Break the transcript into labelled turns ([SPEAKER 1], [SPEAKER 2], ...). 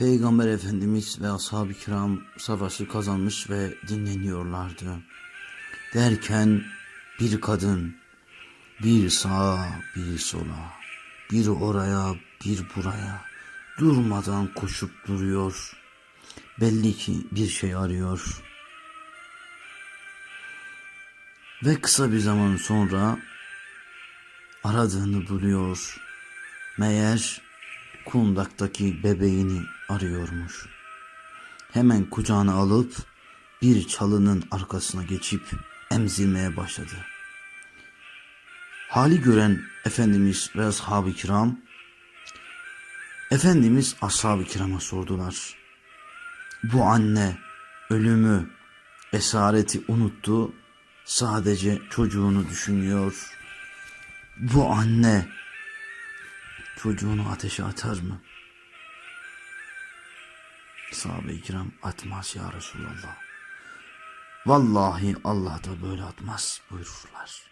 [SPEAKER 1] Peygamber Efendimiz ve ashab-ı kiram savaşı kazanmış ve dinleniyorlardı. Derken bir kadın bir sağa bir sola, bir oraya bir buraya durmadan koşup duruyor. Belli ki bir şey arıyor. Ve kısa bir zaman sonra aradığını buluyor. Meğer kundaktaki bebeğini arıyormuş. Hemen kucağına alıp bir çalının arkasına geçip emzirmeye başladı. Hali gören Efendimiz ve ashab-ı kiram, Efendimiz ashab-ı kirama sordular. Bu anne ölümü, esareti unuttu, sadece çocuğunu düşünüyor. Bu anne çocuğunu ateşe atar mı? Sahabe-i kiram atmaz ya Resulallah. Vallahi Allah da böyle atmaz buyururlar.